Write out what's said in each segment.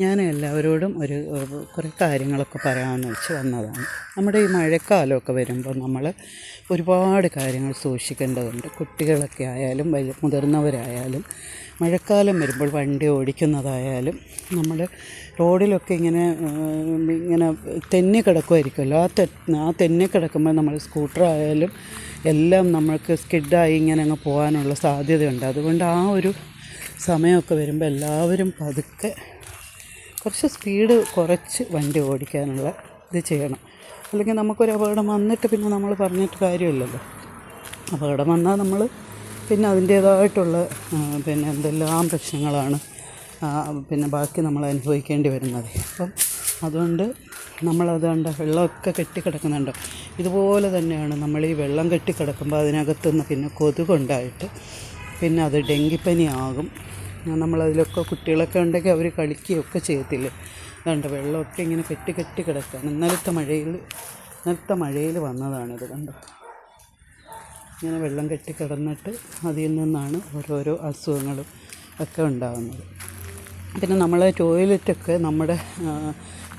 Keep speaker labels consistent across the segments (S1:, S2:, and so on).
S1: ഞാൻ എല്ലാവരോടും ഒരു കുറേ കാര്യങ്ങളൊക്കെ പറയാമെന്ന് വെച്ച് വന്നതാണ്. നമ്മുടെ ഈ മഴക്കാലമൊക്കെ വരുമ്പോൾ നമ്മൾ ഒരുപാട് കാര്യങ്ങൾ സൂക്ഷിക്കേണ്ടതുണ്ട്. കുട്ടികളൊക്കെ ആയാലും വലിയ മുതിർന്നവരായാലും മഴക്കാലം വരുമ്പോൾ വണ്ടി ഓടിക്കുന്നതായാലും നമ്മൾ റോഡിലൊക്കെ ഇങ്ങനെ ഇങ്ങനെ തെന്നി കിടക്കുമായിരിക്കുമല്ലോ. ആ തെ ആ തെന്നി കിടക്കുമ്പോൾ നമ്മൾ സ്കൂട്ടർ ആയാലും എല്ലാം നമ്മൾക്ക് സ്കിഡായി ഇങ്ങനെ അങ്ങ് പോകാനുള്ള സാധ്യതയുണ്ട്. അതുകൊണ്ട് ആ ഒരു സമയമൊക്കെ വരുമ്പോൾ എല്ലാവരും പതുക്കെ കുറച്ച് സ്പീഡ് കുറച്ച് വണ്ടി ഓടിക്കാനുള്ള ഇത് ചെയ്യണം. അല്ലെങ്കിൽ നമുക്കൊരു അപകടം വന്നിട്ട് പിന്നെ നമ്മൾ പറഞ്ഞിട്ട് കാര്യമില്ലല്ലോ. അപകടം വന്നാൽ നമ്മൾ പിന്നെ അതിന്റേതായിട്ടുള്ള പിന്നെ എന്തെല്ലാം പ്രശ്നങ്ങളാണ് പിന്നെ ബാക്കി നമ്മൾ അനുഭവിക്കേണ്ടി വരുന്നത്. അപ്പം അതുകൊണ്ട് നമ്മളത് കണ്ട വെള്ളമൊക്കെ കെട്ടിക്കിടക്കുന്നുണ്ട്. ഇതുപോലെ തന്നെയാണ് നമ്മൾ ഈ വെള്ളം കെട്ടിക്കിടക്കുമ്പോൾ അതിനകത്തുനിന്ന് പിന്നെ കൊതുകുണ്ടായിട്ട് പിന്നെ അത് ഡെങ്കിപ്പനി ആകും നമ്മളതിലൊക്കെ കുട്ടികളൊക്കെ ഉണ്ടെങ്കിൽ അവർ കളിക്കുകയൊക്കെ ചെയ്യത്തില്ലേ? അതുകൊണ്ട് വെള്ളമൊക്കെ ഇങ്ങനെ കെട്ടി കെട്ടി കിടക്കുകയാണ്. ഇന്നലത്തെ മഴയിൽ ഇന്നലത്തെ മഴയിൽ വന്നതാണിത് കണ്ടോ? ഇങ്ങനെ വെള്ളം കെട്ടി കിടന്നിട്ട് അതിൽ നിന്നാണ് ഓരോരോ അസുഖങ്ങളും ഒക്കെ ഉണ്ടാകുന്നത്. പിന്നെ നമ്മളെ ടോയ്ലറ്റൊക്കെ നമ്മുടെ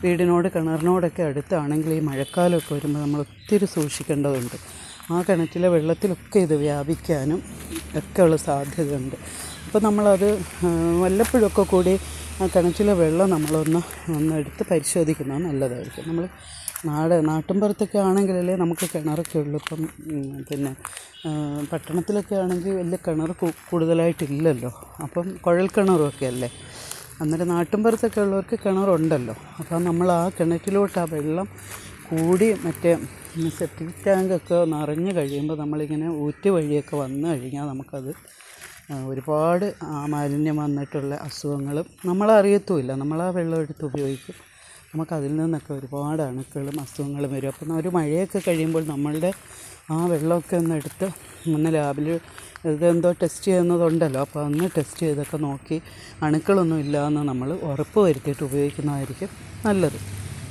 S1: വീടിനോട് കിണറിനോടൊക്കെ അടുത്താണെങ്കിൽ ഈ മഴക്കാലമൊക്കെ വരുമ്പോൾ നമ്മൾ ഒത്തിരി സൂക്ഷിക്കേണ്ടതുണ്ട്. ആ കിണറ്റിലെ വെള്ളത്തിലൊക്കെ ഇത് വ്യാപിക്കാനും ഒക്കെയുള്ള സാധ്യതയുണ്ട്. അപ്പോൾ നമ്മളത് വല്ലപ്പോഴൊക്കെ കൂടി ആ കിണറ്റിലെ വെള്ളം നമ്മളൊന്ന് ഒന്ന് എടുത്ത് പരിശോധിക്കുന്നത് നല്ലതായിരിക്കും. നമ്മൾ നാട് നാട്ടിൻപുറത്തൊക്കെ ആണെങ്കിലല്ലേ നമുക്ക് കിണറൊക്കെ ഉള്ളൂ. ഇപ്പം പിന്നെ പട്ടണത്തിലൊക്കെ ആണെങ്കിൽ വലിയ കിണർ കൂടുതലായിട്ടില്ലല്ലോ. അപ്പം കുഴൽ കിണറുമൊക്കെ അല്ലേ? അന്നേരം നാട്ടിൻപുറത്തൊക്കെ ഉള്ളവർക്ക് കിണറുണ്ടല്ലോ. അപ്പോൾ നമ്മൾ ആ കിണറ്റിലോട്ട് ആ വെള്ളം കൂടി മറ്റേ സെപ്റ്റിക് ടാങ്കൊക്കെ നിറഞ്ഞു കഴിയുമ്പോൾ നമ്മളിങ്ങനെ ഊറ്റ് വഴിയൊക്കെ വന്നു കഴിഞ്ഞാൽ നമുക്കത് ഒരുപാട് മാലിന്യം വന്നിട്ടുള്ള അസുഖങ്ങളും നമ്മളറിയത്തുമില്ല. ആ വെള്ളം എടുത്ത് ഉപയോഗിക്കും. നമുക്കതിൽ നിന്നൊക്കെ ഒരുപാട് അണുക്കളും അസുഖങ്ങളും വരും. അപ്പം ഒരു മഴയൊക്കെ കഴിയുമ്പോൾ നമ്മളുടെ ആ വെള്ളമൊക്കെ ഒന്ന് എടുത്ത് ഒന്ന് ലാബിൽ ഇതെന്തോ ടെസ്റ്റ് ചെയ്യുന്നതുണ്ടല്ലോ. അപ്പോൾ അന്ന് ടെസ്റ്റ് ചെയ്തൊക്കെ നോക്കി അണുക്കളൊന്നും ഇല്ലയെന്ന് നമ്മൾ ഉറപ്പ് വരുത്തിയിട്ട് ഉപയോഗിക്കുന്നതായിരിക്കും നല്ലത്.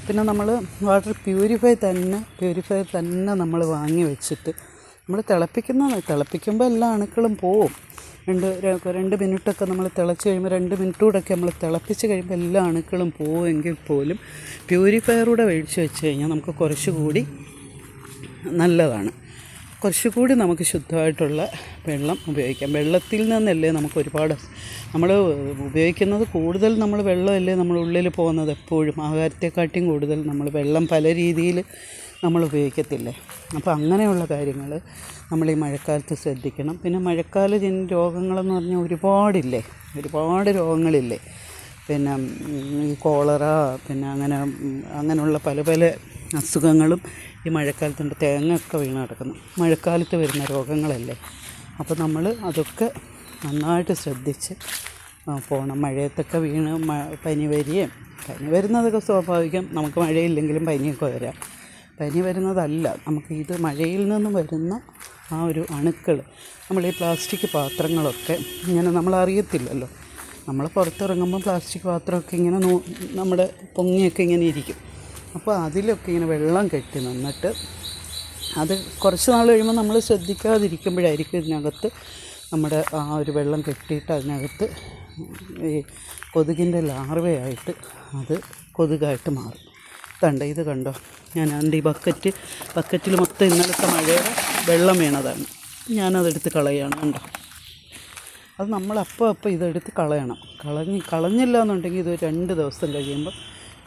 S1: പിന്നെ നമ്മൾ വാട്ടർ പ്യൂരിഫൈ തന്നെ പ്യൂരിഫൈ തന്നെ നമ്മൾ വാങ്ങി വെച്ചിട്ട് നമ്മൾ തിളപ്പിക്കുന്ന തിളപ്പിക്കുമ്പോൾ എല്ലാ അണുക്കളും പോവും. രണ്ട് രണ്ട് മിനിറ്റൊക്കെ നമ്മൾ തിളച്ച് കഴിയുമ്പോൾ രണ്ട് മിനിറ്റ് കൂടെയൊക്കെ നമ്മൾ തിളപ്പിച്ച് കഴിയുമ്പോൾ എല്ലാ അണുക്കളും പോവുമെങ്കിൽ പോലും പ്യൂരിഫയറൂടെ മേടിച്ച് വെച്ച് കഴിഞ്ഞാൽ നമുക്ക് കുറച്ചുകൂടി നല്ലതാണ്. കുറച്ചുകൂടി നമുക്ക് ശുദ്ധമായിട്ടുള്ള വെള്ളം ഉപയോഗിക്കാം. വെള്ളത്തിൽ നിന്നല്ലേ നമുക്ക് ഒരുപാട് നമ്മൾ ഉപയോഗിക്കുന്നത് കൂടുതൽ നമ്മൾ വെള്ളമല്ലേ നമ്മൾ ഉള്ളിൽ പോകുന്നത് എപ്പോഴും. ആഹാരത്തെക്കാട്ടിയും കൂടുതൽ നമ്മൾ വെള്ളം പല രീതിയിൽ നമ്മൾ ഉപയോഗിക്കത്തില്ലേ. അപ്പോൾ അങ്ങനെയുള്ള കാര്യങ്ങൾ നമ്മൾ ഈ മഴക്കാലത്ത് ശ്രദ്ധിക്കണം. പിന്നെ മഴക്കാല ജന രോഗങ്ങളെന്ന് പറഞ്ഞാൽ ഒരുപാടില്ലേ. ഒരുപാട് രോഗങ്ങളില്ലേ. പിന്നെ ഈ കോളറ പിന്നെ അങ്ങനെ അങ്ങനെയുള്ള പല പല അസുഖങ്ങളും ഈ മഴക്കാലത്തുണ്ട്. തേങ്ങയൊക്കെ വീണ് കിടക്കുന്നു. മഴക്കാലത്ത് വരുന്ന രോഗങ്ങളല്ലേ? അപ്പോൾ നമ്മൾ അതൊക്കെ നന്നായിട്ട് ശ്രദ്ധിച്ച് പോകണം മഴയത്തൊക്കെ വീണ് പനി വരികയും പനി വരുന്നതൊക്കെ സ്വാഭാവികം. നമുക്ക് മഴയില്ലെങ്കിലും പനിയൊക്കെ വരാം. പനി വരുന്നതല്ല. നമുക്ക് ഇത് മഴയിൽ നിന്ന് വരുന്ന ആ ഒരു അണുക്കൾ നമ്മൾ ഈ പ്ലാസ്റ്റിക് പാത്രങ്ങളൊക്കെ ഇങ്ങനെ നമ്മൾ അറിയത്തില്ലല്ലോ. നമ്മൾ പുറത്തിറങ്ങുമ്പോൾ പ്ലാസ്റ്റിക് പാത്രമൊക്കെ ഇങ്ങനെ നമ്മുടെ പൊങ്ങിയൊക്കെ ഇങ്ങനെ ഇരിക്കും. അപ്പോൾ അതിലൊക്കെ ഇങ്ങനെ വെള്ളം കെട്ടി നിന്നിട്ട് അത് കുറച്ച് നാൾ കഴിയുമ്പോൾ നമ്മൾ ശ്രദ്ധിക്കാതിരിക്കുമ്പോഴായിരിക്കും ഇതിനകത്ത് നമ്മുടെ ആ ഒരു വെള്ളം കെട്ടിയിട്ട് അതിനകത്ത് ഈ കൊതുകിന്റെ ലാർവയായിട്ട് അത് കൊതുകായിട്ട് മാറും. തണ്ട ഇത് കണ്ടോ? ഞാൻ അതിന്റെ ഈ ബക്കറ്റ് ബക്കറ്റിൽ മൊത്തം ഇന്നലത്തെ മഴയുടെ വെള്ളം വീണതാണ്. ഞാനതെടുത്ത് കളയുകയാണ് കണ്ടോ? അത് നമ്മൾ അപ്പോൾ ഇതെടുത്ത് കളയണം. കളഞ്ഞ് കളഞ്ഞില്ല എന്നുണ്ടെങ്കിൽ ഇത് രണ്ട് ദിവസം കഴിയുമ്പോൾ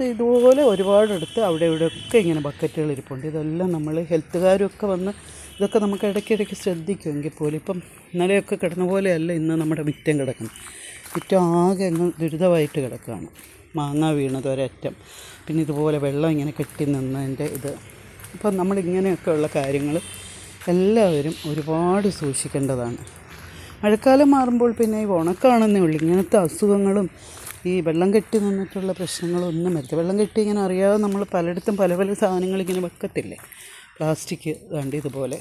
S1: ഇതുപോലെ ഒരുപാടെടുത്ത് അവിടെ ഇവിടെയൊക്കെ ഇങ്ങനെ ബക്കറ്റുകൾ ഇരിപ്പുണ്ട്. ഇതെല്ലാം നമ്മൾ ഹെൽത്തുകാരൊക്കെ വന്ന് ഇതൊക്കെ നമുക്ക് ഇടയ്ക്കിടയ്ക്ക് ശ്രദ്ധിക്കുമെങ്കിൽ പോലും ഇപ്പം ഇന്നലെയൊക്കെ കിടന്ന പോലെയല്ല ഇന്ന് നമ്മുടെ മുറ്റം കിടക്കുന്നത്. മുറ്റം ആകെ അങ്ങ് ദുരിതമായിട്ട് കിടക്കുകയാണ്. മാങ്ങ വീണത് ഒരറ്റം. പിന്നെ ഇതുപോലെ വെള്ളം ഇങ്ങനെ കെട്ടി നിന്നതിന്റെ ഇത്. അപ്പം നമ്മളിങ്ങനെയൊക്കെയുള്ള കാര്യങ്ങൾ എല്ലാവരും ഒരുപാട് സൂക്ഷിക്കേണ്ടതാണ്. മഴക്കാലം മാറുമ്പോൾ പിന്നെ ഈ ഉണക്കാണെന്നേ ഉള്ളൂ. ഇങ്ങനത്തെ അസുഖങ്ങളും ഈ വെള്ളം കെട്ടി നിന്നിട്ടുള്ള പ്രശ്നങ്ങളൊന്നും വരത്തില്ല. വെള്ളം കെട്ടി ഇങ്ങനെ അറിയാതെ നമ്മൾ പലയിടത്തും പല പല സാധനങ്ങൾ ഇങ്ങനെ വെക്കത്തില്ലേ? പ്ലാസ്റ്റിക് വേണ്ട ഇതുപോലെ.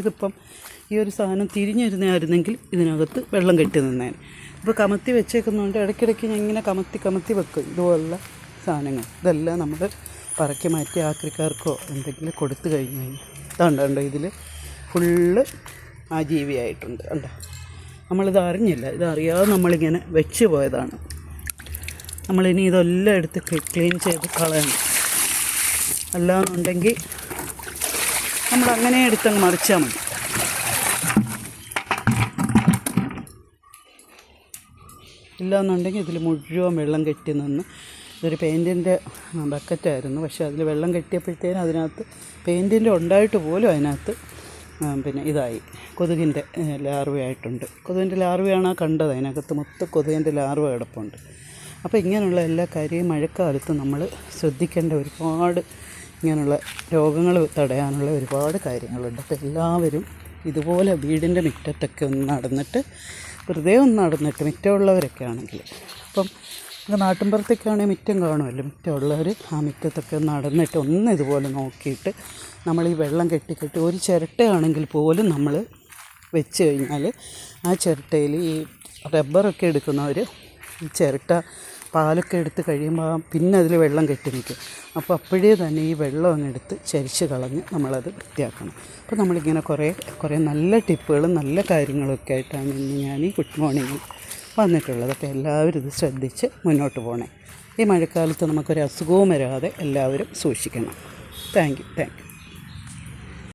S1: ഇതിപ്പം ഈ ഒരു സാധനം തിരിഞ്ഞിരുന്നായിരുന്നെങ്കിൽ ഇതിനകത്ത് വെള്ളം കെട്ടി നിന്നേനെ. ഇപ്പോൾ കമത്തി വെച്ചേക്കുന്നതുകൊണ്ട് ഇടയ്ക്കിടയ്ക്ക് ഞാൻ ഇങ്ങനെ കമത്തി കമത്തി വെക്കും. ഇതുപോലുള്ള സാധനങ്ങൾ. ഇതെല്ലാം നമ്മൾ പറക്കി മാറ്റി ആക്രിക്കാർക്കോ എന്തെങ്കിലും കൊടുത്തു കഴിഞ്ഞു കഴിഞ്ഞാൽ ഇതുണ്ട് കണ്ടോ? ഇതിൽ ഫുള്ള് ആ ജീവിയായിട്ടുണ്ട് കണ്ടോ? നമ്മളിത് അറിഞ്ഞില്ല. ഇതറിയാതെ നമ്മളിങ്ങനെ വെച്ച് പോയതാണ്. നമ്മളിനി ഇതെല്ലാം എടുത്ത് ക്ലീൻ ചെയ്ത് കളയണം. അല്ലാന്നുണ്ടെങ്കിൽ നമ്മൾ അങ്ങനെ എടുത്തങ്ങ് മറിച്ചാൽ മതി. ഇല്ലാന്നുണ്ടെങ്കിൽ ഇതിൽ മുഴുവൻ വെള്ളം കെട്ടി നിന്ന് ഇതൊരു പെയിന്റിന്റെ ബക്കറ്റായിരുന്നു. പക്ഷേ അതിൽ വെള്ളം കെട്ടിയപ്പോഴത്തേനും അതിനകത്ത് പെയിന്റിന്റെ ഉണ്ടായിട്ട് പോലും അതിനകത്ത് പിന്നെ ഇതായി. കൊതുകിന്റെ ലാർവയായിട്ടുണ്ട്. കൊതുകിന്റെ ലാർവയാണ് കണ്ടത്. അതിനകത്ത് മൊത്തം കൊതുകിന്റെ ലാർവ കിടപ്പുണ്ട്. അപ്പോൾ ഇങ്ങനെയുള്ള എല്ലാ കാര്യവും മഴക്കാലത്ത് നമ്മൾ ശ്രദ്ധിക്കേണ്ട ഒരുപാട് ഇങ്ങനെയുള്ള രോഗങ്ങൾ തടയാനുള്ള ഒരുപാട് കാര്യങ്ങളുണ്ട്. അപ്പോൾ എല്ലാവരും ഇതുപോലെ വീടിന്റെ മുറ്റത്തൊക്കെ ഒന്ന് നടന്നിട്ട് വെറുതെ ഒന്ന് നടന്നിട്ട് മുറ്റമുള്ളവരൊക്കെ ആണെങ്കിൽ അപ്പം നാട്ടിൻപുറത്തേക്കാണെങ്കിൽ മുറ്റം കാണുമല്ലോ. മുറ്റമുള്ളവർ ആ മുറ്റത്തൊക്കെ നടന്നിട്ട് ഒന്ന് ഇതുപോലെ നോക്കിയിട്ട് നമ്മൾ ഈ വെള്ളം കെട്ടിക്കെട്ടി കെട്ടി ഒരു ചിരട്ടയാണെങ്കിൽ പോലും നമ്മൾ വെച്ച് കഴിഞ്ഞാൽ ആ ചിരട്ടയിൽ ഈ റബ്ബറൊക്കെ എടുക്കുന്നവർ ഈ ചിരട്ട പാലൊക്കെ എടുത്ത് കഴിയുമ്പോൾ പിന്നെ അതിൽ വെള്ളം കെട്ടി നിൽക്കും അപ്പോൾ അപ്പോഴേ തന്നെ ഈ വെള്ളം അങ്ങ് എടുത്ത് ചരിച്ച് കളഞ്ഞ് നമ്മളത് വൃത്തിയാക്കണം. അപ്പോൾ നമ്മളിങ്ങനെ കുറേ കുറേ നല്ല ടിപ്പുകളും നല്ല കാര്യങ്ങളൊക്കെ ആയിട്ടാണ് ഇന്ന് ഞാൻ ഈ ഗുഡ് മോർണിംഗ് വന്നിട്ടുള്ളത്. അപ്പോൾ എല്ലാവരും ഇത് ശ്രദ്ധിച്ച് മുന്നോട്ട് പോകണേ ഈ മഴക്കാലത്ത് നമുക്കൊരു അസുഖവും വരാതെ എല്ലാവരും സൂക്ഷിക്കണം. Thank you thank you.